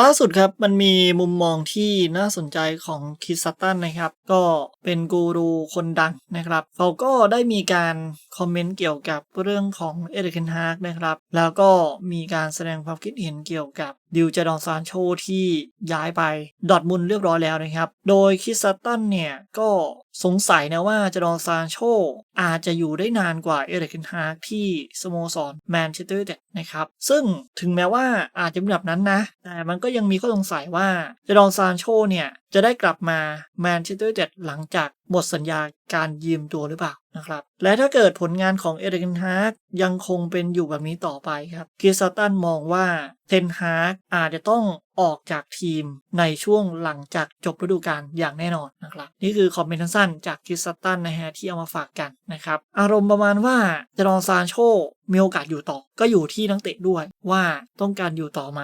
ล่าสุดครับมันมีมุมมองที่น่าสนใจของคิสซัตตันนะครับ ก็เป็นกูรูคนดังนะครับเขาก็ได้มีการคอมเมนต์เกี่ยวกับเรื่องของเอเดนฮากนะครับ แล้วก็มีการแสดงความคิดเห็นเกี่ยวกับ ดิวจดองซานโชที่ย้ายไปดอดมุนเรียบร้อยแล้วนะครับ โดยคิดซัตตันเนี่ยก็สงสัยนะว่าจดองซานโชอาจจะอยู่ได้นานกว่าเอเดนฮากที่สโมสรแมนเชสเตอร์ยูไนเต็ดนะครับ ซึ่งถึงแม้ว่าอาจจะเป็นแบบนั้นนะ แต่มันก็ยังมีข้อสงสัยว่าจดองซานโชเนี่ยจะได้กลับมาแมนเชสเตอร์ยูไนเต็ดหลังจาก หมดสัญญาการยืมตัวหรือเปล่านะครับ และถ้าเกิดผลงานของเอเดนฮาร์กยังคงเป็นอยู่แบบนี้ต่อไปครับกิสตันมองว่าเทนฮาร์กอาจจะต้องออกจากทีมในช่วงหลังจากจบฤดูกาลอย่างแน่นอนนะครับ นี่คือคอมเมนต์สั้นๆจากคิสตันนะฮะที่เอามาฝากกันนะครับ อารมณ์ประมาณว่าจารองซานโชมีโอกาสอยู่ต่อก็อยู่ที่นักเตะด้วยว่าต้องการอยู่ต่อไหม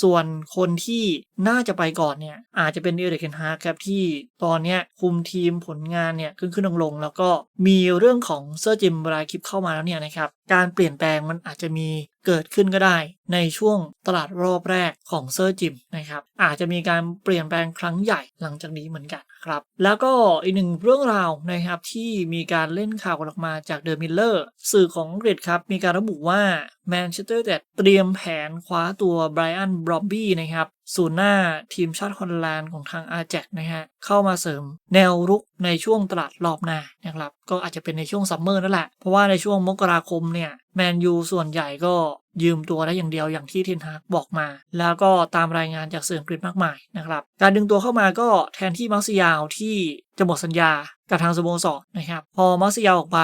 ส่วนคนที่น่าจะไปก่อนเนี่ย อาจจะเป็นเอเดนฮากครับที่ตอนเนี้ยคุมทีมผลงานเนี่ยขึ้นขึ้นลงลงแล้วก็มีเรื่องของเซอร์จิมรายคลิปเข้ามาแล้วเนี่ยนะครับ การเปลี่ยนแปลงมันอาจจะมีเกิดขึ้นก็ได้ในช่วงตลาดรอบแรกของเซอร์จิมนะครับอาจจะมีการเปลี่ยนแปลงครั้งใหญ่หลังจากนี้เหมือนกันครับแล้วก็อีกหนึ่งเรื่องราวนะครับที่มีการเล่นข่าวกันออกมาจากเดอะมิลเลอร์สื่อของอังกฤษครับมีการระบุว่าแมนเชสเตอร์เต่เตรียมแผนคว้าตัวไบรอันบรอบบี้นะครับศูนย์หน้าทีมชาติฮอลแลนด์ของทางอาแจกนะฮะ เข้ามาเสริมแนวรุกในช่วงตลาดรอบหน้านะครับ ก็อาจจะเป็นในช่วงซัมเมอร์นั่นแหละ เพราะว่าในช่วงมกราคมเนี่ย แมนยูส่วนใหญ่ก็ ยืมตัวได้อย่างเดียวอย่างที่เทนฮากบอกมา แล้วก็ตามรายงานจากสื่ออังกฤษมากมายนะครับการดึงตัวเข้ามาก็แทนที่มาร์ซิยาวที่จะหมดสัญญากับทางสโมสรนะครับพอมาร์ซิยาวออกไป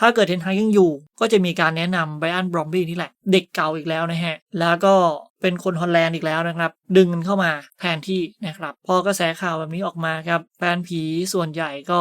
ถ้าเกิดเทนฮากยังอยู่ ก็จะมีการแนะนำไบรอันบรอมบี้นี่แหละ เด็กเก่าอีกแล้วนะฮะ แล้วก็เป็นคนฮอลแลนด์อีกแล้วนะครับ ดึงมันเข้ามาแทนที่นะครับ พอกระแสข่าวแบบนี้ออกมาครับ แฟนผีส่วนใหญ่ก็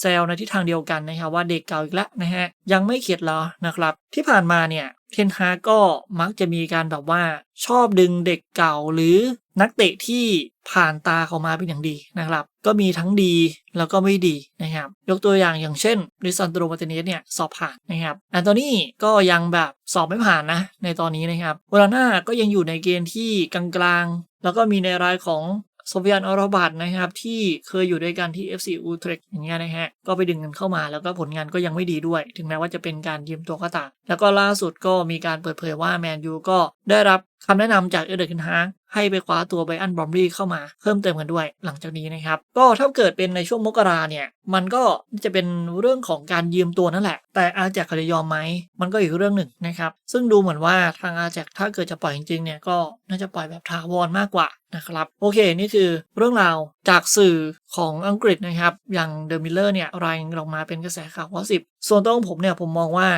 แซวในทิศทางเดียวกันนะครับว่าเด็กเก่าอีกแล้วนะฮะ ยังไม่เข็ดหรอนะครับ ที่ผ่านมาเนี่ย เทนฮากก็มักจะมีการแบบว่าชอบดึงเด็กเก่าหรือนักเตะที่ผ่านตาเขามาเป็นอย่างดีนะครับ ก็มีทั้งดีแล้วก็ไม่ดีนะครับ ยกตัวอย่างอย่างเช่นริซันโตรมาติเนสเนี่ยสอบผ่านนะครับอันโตนี่ก็ยังแบบสอบไม่ผ่านนะ ในตอนนี้นะครับวลาน่าก็ยังอยู่ในเกณฑ์ที่กลางๆ แล้วก็มีในรายของ โซเฟียนออรบัตนะครับ ที่เคยอยู่ด้วยกันที่ FC u t r e c h อย่างเงี้ยนะฮะก็ไปดึงกันเข้ามาแล้วก็ผลงานก็ยังไม่ดีด้วย ถึงแม้ว่าจะเป็นการยืมตัวก็ตามแล้วก็ล่าสุดก็มีการเปิดเผยว่าแมนยูก็ได้รับ คำแนะนำจากเอเดอร์คินฮางให้ไปคว้าตัวไบอันบอมรีเข้ามาเพิ่มเติมกันด้วยหลังจากนี้นะครับ ก็ถ้าเกิดเป็นในช่วงมกราเนี่ย มันก็จะเป็นเรื่องของการยืมตัวนั่นแหละ แต่อาแจกเขาจะยอมไหม มันก็อีกเรื่องหนึ่งนะครับ ซึ่งดูเหมือนว่าทางอาแจกถ้าเกิดจะปล่อยจริงๆเนี่ยก็น่าจะปล่อยแบบถาวรมากกว่านะครับโอเคนี่คือเรื่องราวจากสื่อของอังกฤษนะครับ อย่างเดอะมิลเลอร์เนี่ยรายงานออกมาเป็นกระแสข่าวว่าสิบส่วนตัวของผมเนี่ยผมมองว่า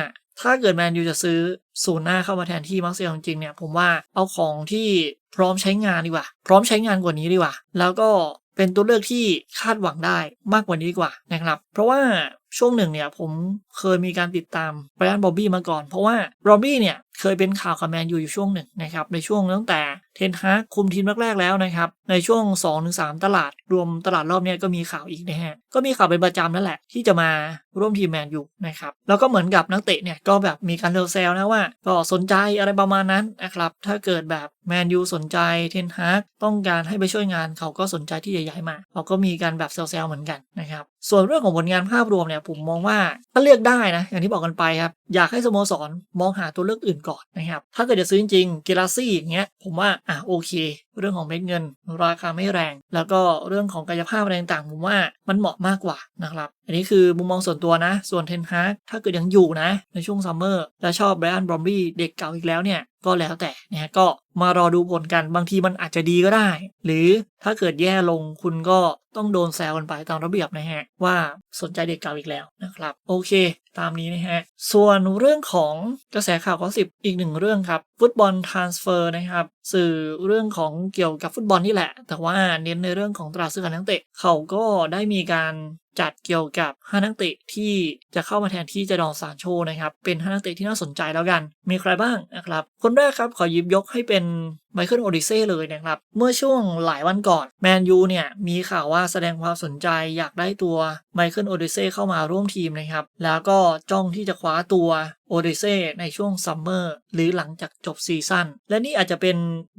ถ้าเกิดแมนยูจะซื้อศูนย์หน้าเข้ามาแทนที่มาร์เซลจริงๆเนี่ยผมว่าเอาของที่พร้อมใช้งานดีกว่า พร้อมใช้งานกว่านี้ดีกว่า แล้วก็เป็นตัวเลือกที่คาดหวังได้มากกว่านี้ดีกว่านะครับ เพราะว่าช่วงหนึ่งเนี่ยผมเคยมีการติดตามไบรอันบอบบี้มาก่อน เพราะว่าบอบบี้เนี่ย เคยเป็นข่าวกับแมนยูอยู่ช่วงหนึ่งนะครับในช่วงตั้งแต่เทนฮากคุมทีมแรกๆแล้วนะครับในช่วง 2-3 ตลาดรวมตลาดรอบนี้ก็มีข่าวอีกนะฮะก็มีข่าวเป็นประจำนั่นแหละ ที่จะมาร่วมทีมแมนยูนะครับแล้วก็เหมือนกับนักเตะเนี่ยก็แบบมีการเซลือกแซวนะว่า ก็สนใจอะไรประมาณนั้นนะครับถ้าเกิดแบบแมนยูสนใจเทนฮากต้องการให้ไปช่วยงานเขาก็สนใจที่จะย้ายมาเขาก็มีการแบบแซวๆเหมือนกันนะครับส่วนเรื่องของผลงานภาพรวมเนี่ยผมมองว่าถ้าเลือกได้นะอย่างที่บอกกันไปครับอยากให้สโมสรมองหาตัวเลือกอื่นก่อนนะครับ ถ้าเกิดจะซื้อจริงๆเกลาซี่อย่างเงี้ยผมว่าอะโอเค เรื่องของเม็ดเงิน ราคาไม่แรง แล้วก็เรื่องของกายภาพอะไรต่างๆผมว่ามันเหมาะมากกว่านะครับอันนี้คือมุมมองส่วนตัวนะ ส่วนเทนฮากถ้าเกิดยังอยู่นะ ในช่วงซัมเมอร์และชอบไบรอันบรอมบี้เด็กเก่าอีกแล้วเนี่ยก็แล้วแต่นะฮะก็มารอดูผลกันบางทีมันอาจจะดีก็ได้ หรือถ้าเกิดแย่ลงคุณก็ต้องโดนแซวกันไปตามระเบียบนะฮะ ว่าสนใจเด็กเก่าอีกแล้วนะครับ โอเค ตามนี้นะฮะ ส่วนเรื่องของกระแสข่าวข้อสิบอีกหนึ่งเรื่องครับฟุตบอลทรานสเฟอร์นะครับ สื่อเรื่องของเกี่ยวกับฟุตบอลนี่แหละ แต่ว่าเน้นในเรื่องของตราซื้อขายนักเตะเขาก็ได้มีการ จัดเกี่ยวกับ 5 นักเตะที่จะเข้ามาแทนที่เจดองซานโชนะครับ เป็น 5 นักเตะที่น่าสนใจแล้วกัน มีใครบ้างนะครับ คนแรกครับขอหยิบยกให้เป็นไมเคิลโอดิเซ่เลยนะครับ เมื่อช่วงหลายวันก่อนแมนยูเนี่ย มีข่าวว่าแสดงความสนใจอยากได้ตัวไมเคิลโอดิเซ่เข้ามาร่วมทีมนะครับ แล้วก็จ้องที่จะคว้าตัวโอดิเซ่ในช่วงซัมเมอร์หรือหลังจากจบซีซั่นและนี่อาจจะเป็น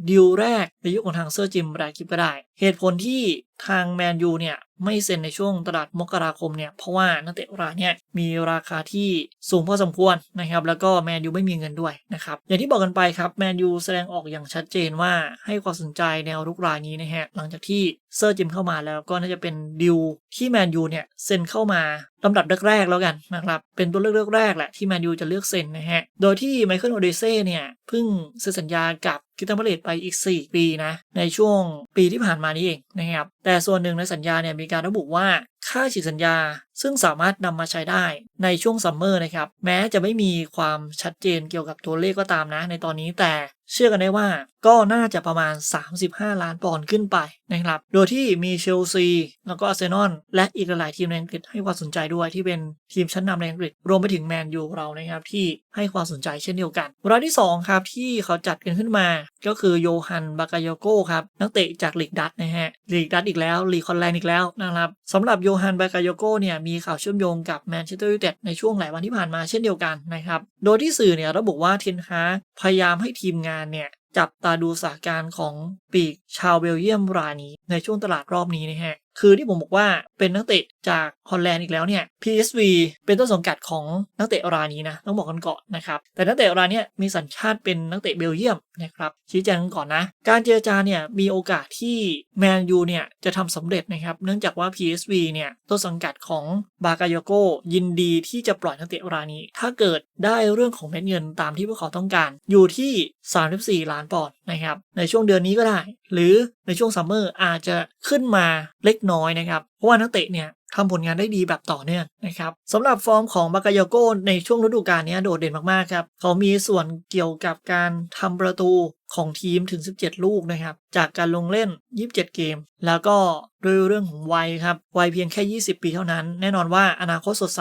ดีลแรกในยุคของทางเซอร์จิมแรกิปก็ได้ เหตุผลที่ทางแมนยูเนี่ยไม่เซ็นในช่วงตลาดมกราคมเนี่ยเพราะว่านักเตะรายเนี่ยมีราคาที่สูงพอสมควรนะครับแล้วก็แมนยูไม่มีเงินด้วยนะครับอย่างที่บอกกันไปครับแมนยูแสดงออกอย่างชัดเจนว่าให้ความสนใจแนวรุกรายนี้นะฮะหลังจากที่เซอร์จิมเข้ามาแล้วก็น่าจะเป็นดิวที่แมนยูเนี่ยเซ็นเข้ามาลำดับแรกๆแล้วกันนะครับเป็นตัวเลือกแรกแหละที่แมนยูจะเลือกเซ็นนะฮะโดยที่ไมเคิลโอเดเซ่เนี่ยเพิ่งเซ็นสัญญากับ คิตามาเลตไปอีก 4 ปีนะ ในช่วงปีที่ผ่านมานี้เองนะครับ แต่ส่วนหนึ่งในสัญญาเนี่ยมีการระบุว่าค่าฉีกสัญญา ซึ่งสามารถนำมาใช้ได้ในช่วงซัมเมอร์นะครับ แม้จะไม่มีความชัดเจนเกี่ยวกับตัวเลขก็ตามนะ ในตอนนี้แต่ เชื่อกันได้ว่าก็น่าจะประมาณ 35 ล้านปอนด์ขึ้นไปนะครับ โดยที่มีเชลซี แล้วก็อาร์เซนอลและอีกหลายทีมในอังกฤษให้ความสนใจด้วยที่เป็นทีมชั้นนำในอังกฤษ รวมไปถึงแมนยูเรานะครับที่ให้ความสนใจเช่นเดียวกันรายที่ 2 ครับ ที่เขาจัดกันขึ้นมา ก็คือโยฮันบากายโกครับ นักเตะจากลีกดัตนะฮะลีกดัตอีกแล้วลีกคอนแลนด์อีกแล้วนะครับสำหรับโยฮันบากายโกเนี่ยมีข่าวเชื่อมโยงกับแมนเชสเตอร์ยูไนเต็ดในช่วงหลายวันที่ผ่านมาเช่นเดียวกันนะครับโดยที่สื่อเนี่ยระบุว่าเทนฮาพยายามให้ทีมงานเนี่ยจับตาดูสถานการณ์ของปีกชาวเบลเยียมรายนี้ในช่วงตลาดรอบนี้นะฮะ คือที่ผมบอกว่าเป็นนักเตะจากฮอลแลนด์อีกแล้วเนี่ย PSV เป็นต้นสังกัดของนักเตะรายนี้นะต้องบอกกันก่อนนะครับแต่นักเตะรายนี้มีสัญชาติเป็นนักเตะเบลเยียมนะครับชี้แจงกันก่อนนะ การเจรจาเนี่ยมีโอกาสที่แมนยูเนี่ยจะทำสำเร็จนะครับเนื่องจากว่า PSV เนี่ยต้นสังกัดของบากายโกยินดีที่จะปล่อยนักเตะรายนี้ ถ้าเกิดได้เรื่องของเม็ดเงินตามที่พวกเขาต้องการ อยู่ที่ 34 ล้านปอนด์นะครับในช่วงเดือนนี้ก็ได้ หรือในช่วงซัมเมอร์อาจจะขึ้นมาเล็กน้อยนะครับ เพราะว่านักเตะเนี่ยทำผลงานได้ดีแบบต่อเนื่องนะครับสำหรับฟอร์มของบากายโกในช่วงฤดูกาลนี้โดดเด่นมากๆครับ เขามีส่วนเกี่ยวกับการทำประตู ของทีมถึง 17 ลูกนะครับ จากการลงเล่น 27 เกม แล้วก็ด้วยเรื่องของวัยครับ วัยเพียงแค่ 20 ปีเท่านั้น แน่นอนว่าอนาคตสดใส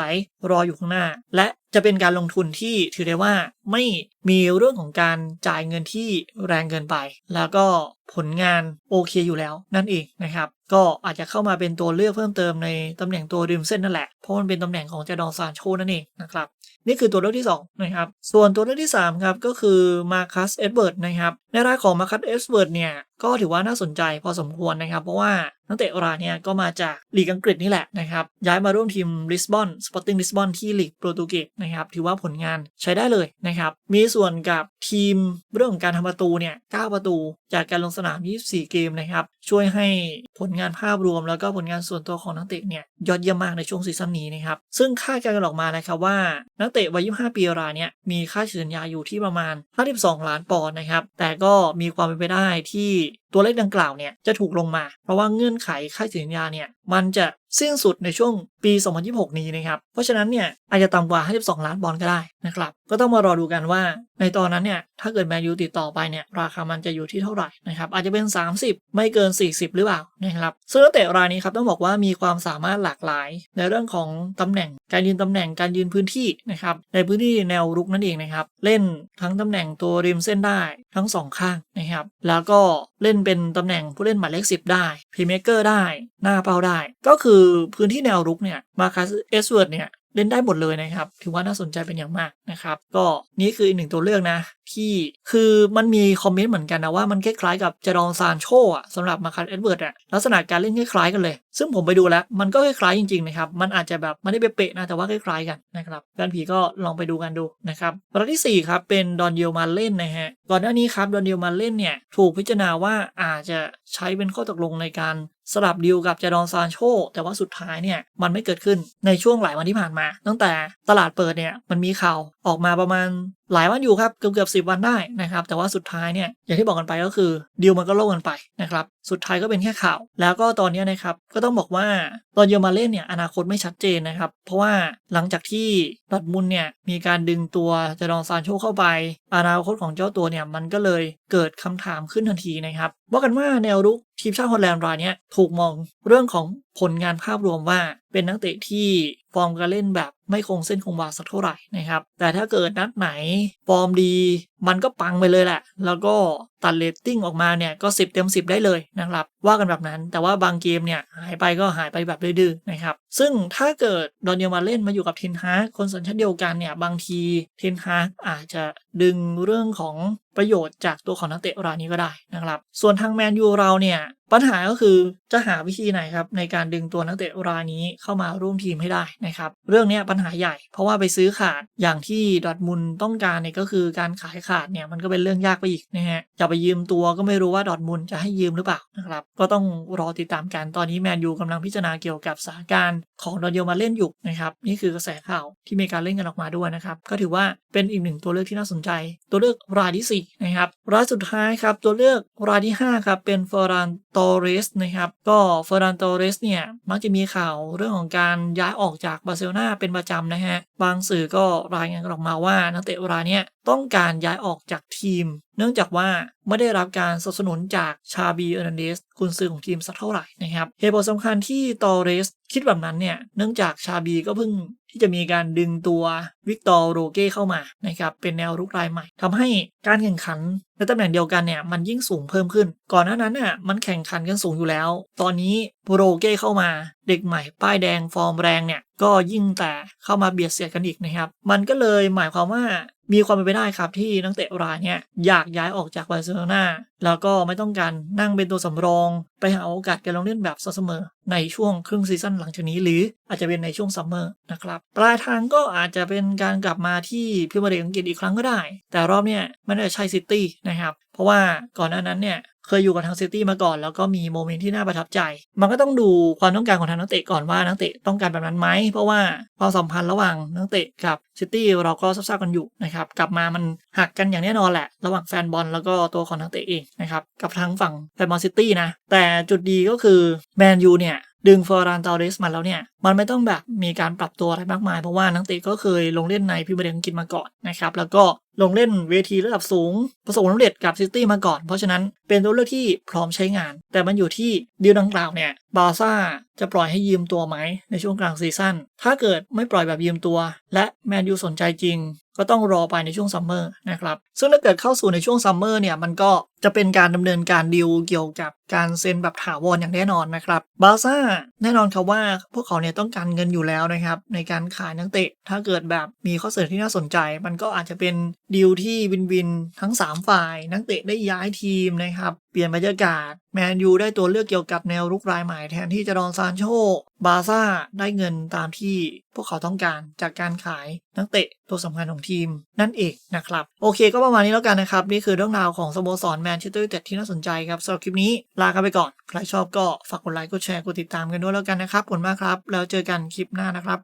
รออยู่ข้างหน้า และจะเป็นการลงทุนที่ถือได้ว่าไม่มีเรื่องของการจ่ายเงินที่แรงเกินไป แล้วก็ผลงานโอเคอยู่แล้วนั่นเองนะครับ ก็อาจจะเข้ามาเป็นตัวเลือกเพิ่มเติมในตำแหน่งตัวริมเส้นนั่นแหละ เพราะมันเป็นตำแหน่งของเจดองซานโชนั่นเองนะครับนี่คือตัวเลือกที่2นะครับส่วนตัวเลือกที่3ครับก็คือมาคัสเอ็ดเบิร์ดนะครับในรายของมาคัตเอ็ดเวิร์ดเนี่ย ก็ถือว่าน่าสนใจพอสมควรนะครับ เพราะว่านักเตะรายเนี่ยก็มาจากลีกอังกฤษนี่แหละนะครับ ย้ายมาร่วมทีมลิสบอนสปอร์ติ้งลิสบอนที่ลีกโปรตุเกสนะครับถือว่าผลงานใช้ได้เลยนะครับ มีส่วนกับทีมเรื่องของการทำประตูเนี่ย9ประตู จากการลงสนาม 24 เกมนะครับ ช่วยให้ผลงานภาพรวม แล้วก็ผลงานส่วนตัวของนักเตะเนี่ยยอดเยี่ยมมากในช่วงซีซั่นนี้นะครับซึ่งคาดการณ์กันออกมานะครับว่านักเตะวัย 25 ปีรายเนี่ยมีค่าเฉลี่ยสัญญาอยู่ที่ประมาณ 52 ล้านปอนด์นะครับแต่ก็มีความเป็นไปได้ที่ตัวเลขดังกล่าวเนี่ยจะถูกลงมา เพราะว่าเงื่อนไขค่าสัญญาเนี่ยมันจะสิ้นสุดในช่วงปี 2026 นี้นะครับ เพราะฉะนั้นเนี่ยอาจจะต่ำกว่า 52 ล้านปอนด์ก็ได้นะครับ ก็ต้องมารอดูกันว่า ในตอนนั้นเนี่ยถ้าเกิดแมนยูติดต่อไปเนี่ยราคามันจะอยู่ที่เท่าไหร่นะครับอาจจะเป็น 30 ไม่เกิน 40 หรือเปล่านะครับซึ่งนักเตะรายนี้ครับต้องบอกว่ามีความสามารถหลากหลาย ในเรื่องของตำแหน่งการยืนตำแหน่งการยืนพื้นที่นะครับในพื้นที่แนวรุกนั่นเองนะครับเล่นทั้งตำแหน่งตัวริมเส้นได้ทั้งสองข้างนะครับแล้วก็เล่นเป็นตำแหน่งผู้เล่นหมายเลข10 ได้พีเมเกอร์ได้ หน้าเป้าได้ ก็คือพื้นที่แนวรุกเนี่ยมาคัสเอสเวิร์ดเนี่ยเล่นได้หมดเลยนะครับ ถือว่าน่าสนใจเป็นอย่างมากนะครับ ก็นี่คืออีกหนึ่งตัวเลือกนะ ที่คือมันมีคอมเมนต์เหมือนกันนะว่ามันคล้ายๆกับจารองซานโชอะสำหรับมาคัสเอ็ดเวิร์ดอะลักษณะการเล่นคล้ายๆกันเลย ซึ่งผมไปดูแล้ว มันก็คล้ายๆจริงๆนะครับ มันอาจจะแบบไม่ได้เป๊ะๆนะ แต่ว่าคล้ายๆกันนะครับแฟนผีก็ลองไปดูกันดูนะครับปรายที่4ครับเป็นดอนเยลมาเล่นนะฮะก่อนหน้านี้ครับดอนเยลมาเล่นเนี่ยถูกพิจารณาว่าอาจจะใช้เป็นข้อตกลงในการ สลับดีลกับจดอนซานโช แต่ว่าสุดท้ายเนี่ยมันไม่เกิดขึ้นในช่วงหลายวันที่ผ่านมา ตั้งแต่ตลาดเปิดเนี่ยมันมีข่าวออกมาประมาณ หลายวันอยู่ครับเกือบเกือบสิวันได้นะครับ แต่ว่าสุดท้ายเนี่ยอย่างที่บอกกันไปก็คือดีลมันก็ล่มกันไปนะครับสุดท้ายก็เป็นแค่ข่าว แล้วก็ตอนนี้นะครับก็ต้องบอกว่าตอนเยอมาเล่นเนี่ยอนาคตไม่ชัดเจนนะครับ เพราะว่าหลังจากที่ดอทมุนเนี่ยมีการดึงตัวจาดอนซานโชเข้าไป อนาคตของเจ้าตัวเนี่ยมันก็เลยเกิดคำถามขึ้นทันทีนะครับว่ากันว่าแนวรุกทีมชาติฮอลแลนด์รายนี้ถูกมองเรื่องของ ผลงานภาพรวมว่าเป็นนักเตะที่ฟอร์มการเล่นแบบไม่คงเส้นคงวาสักเท่าไหร่นะครับ แต่ถ้าเกิดนัดไหนฟอร์มดี มันก็ปังไปเลยแหละ แล้วก็ตัดเลตติ้งออกมาเนี่ยก็ 10 เต็ม 10 ได้เลยนะครับ ว่ากันแบบนั้น แต่ว่าบางเกมเนี่ยหายไปก็หายไปแบบดื้อๆนะครับซึ่งถ้าเกิดดอนเยมาเล่นมาอยู่กับเทนฮากคนสัญชาติเดียวกันเนี่ยบางทีเทนฮากอาจจะดึงเรื่องของประโยชน์จากตัวของนักเตะรายนี้ก็ได้นะครับ ส่วนทางแมนยูเราเนี่ยปัญหาก็คือจะหาวิธีไหนครับในการดึงตัวนักเตะรายนี้เข้ามาร่วมทีมให้ได้นะครับ เรื่องนี้ปัญหาใหญ่ เพราะว่าไปซื้อขาดอย่างที่ดอทมุนต้องการเนี่ยก็คือการขายขาดเนี่ยมันก็เป็นเรื่องยากไปอีกนะฮะจะไปยืมตัวก็ไม่รู้ว่าดอทมุนจะให้ยืมหรือเปล่านะครับก็ต้องรอติดตามกันตอนนี้แมนยูกำลังพิจารณาเกี่ยวกับสถานการณ์ของดอนเยลมาเล่นอยู่นะครับนี่คือกระแสข่าวที่มีการเล่นกันออกมาด้วยนะครับก็ถือว่าเป็นอีกหนึ่งตัวเลือกที่น่าสนใจ ตัวเลือกรายที่สี่นะครับรายสุดท้ายครับตัวเลือกรายที่ห้าครับเป็นเฟอร์รานโตเรสนะครับก็เฟอร์รานโตเรสเนี่ยมักจะมีข่าวเรื่องของการย้ายออกจากบาร์เซโลนาเป็นประจำนะฮะบางสื่อก็รายงานกันออกมาว่านักเตะรายเนี้ย ต้องการย้ายออกจากทีม เนื่องจากว่าไม่ได้รับการสนับสนุนจากชาบีเอร์นันเดสกุนซือของทีมสักเท่าไหร่นะครับเหตุผลสำคัญที่ตอเรสคิดแบบนั้นเนี่ยเนื่องจากชาบีก็เพิ่งที่จะมีการดึงตัววิกตอร์โรเก้เข้ามานะครับเป็นแนวรุกรายใหม่ทำให้การแข่งขันในตำแหน่งเดียวกันเนี่ยมันยิ่งสูงเพิ่มขึ้น ก่อนหน้านั้นน่ะมันแข่งขันกันสูงอยู่แล้ว ตอนนี้โรเก้เข้ามาเด็กใหม่ป้ายแดงฟอร์มแรงเนี่ยก็ยิ่งแต่เข้ามาเบียดเสียดกันอีกนะครับ มันก็เลยหมายความว่ามีความเป็นไปได้ครับที่นักเตะรายเนี่ยอยากย้ายออกจากบาร์เซโลนาแล้วก็ไม่ต้องการนั่งเป็นตัวสำรอง ไปหาโอกาสการลงเล่นแบบเสมอในช่วงครึ่งซีซั่นหลังจากนี้หรืออาจจะเป็นในช่วงซัมเมอร์นะครับปลายทางก็อาจจะเป็นการกลับมาที่พิมเมียร์ลียอังกฤษอีกครั้งก็ได้ แต่รอบเนี้ยไม่ได้ใช่ซิตี้นะครับ เพราะว่าก่อนหน้านั้นเนี่ย เคยอยู่กับทางซิตี้มาก่อน แล้วก็มีโมเมนต์ที่น่าประทับใจ มันก็ต้องดูความต้องการของทางนักเตะก่อนว่านักเตะต้องการแบบนั้นไหม เพราะว่าความสัมพันธ์ระหว่างนักเตะกับซิตี้เราก็ทราบๆกันอยู่นะครับ กลับมามันหักกันอย่างแน่นอนแหละ ระหว่างแฟนบอลแล้วก็ตัวของนักเตะเองนะครับ กับทางฝั่งแฟนบอลซิตี้นะ แต่จุดดีก็คือแมนยูเนี่ยดึงฟอร์รานตอเรสมาแล้วเนี่ยมันไม่ต้องแบบมีการปรับตัวอะไรมากมาย เพราะว่านักเตะก็เคยลงเล่นในพรีเมียร์ลีกอังกฤษมาก่อนนะครับแล้วก็ลงเล่นเวทีระดับสูง ประสบความสำเร็จกับซิตี้มาก่อน เพราะฉะนั้น เป็นตัวเลือกที่พร้อมใช้งาน แต่มันอยู่ที่ดีลดังกล่าวเนี่ยบาร์ซ่าจะปล่อยให้ยืมตัวไหมในช่วงกลางซีซั่นถ้าเกิดไม่ปล่อยแบบยืมตัว และแมนยูสนใจจริง ก็ต้องรอไปในช่วงซัมเมอร์นะครับซึ่งถ้าเกิดเข้าสู่ในช่วงซัมเมอร์เนี่ยมันก็จะเป็นการดำเนินการดีลเกี่ยวกับการเซ็นแบบถาวรอย่างแน่นอนนะครับบาร์ซ่าแน่นอนครับว่าพวกเขาเนี่ยต้องการเงินอยู่แล้วนะครับในการขายนักเตะ ถ้าเกิดแบบมีข้อเสนอที่น่าสนใจ มันก็อาจจะเป็นดีลที่วินวินทั้ง 3 ฝ่าย นักเตะได้ย้ายทีมนะครับเปลี่ยนบรรยากาศ แมนยูได้ตัวเลือกเกี่ยวกับแนวรุกรายใหม่แทนที่จะรอนซานโช บาซ่าได้เงินตามที่พวกเขาต้องการจากการขายนักเตะตัวสำคัญของทีมนั่นเองนะครับ โอเคก็ประมาณนี้แล้วกันนะครับ นี่คือเรื่องราวของสโมสรแมนเชสเตอร์ยูไนเต็ดที่น่าสนใจครับสำหรับคลิปนี้ลากันไปก่อน ใครชอบก็ฝากกดไลค์กดแชร์กดติดตามกันด้วยแล้วกันนะครับขอบคุณมากครับ แล้วเจอกันคลิปหน้านะครับ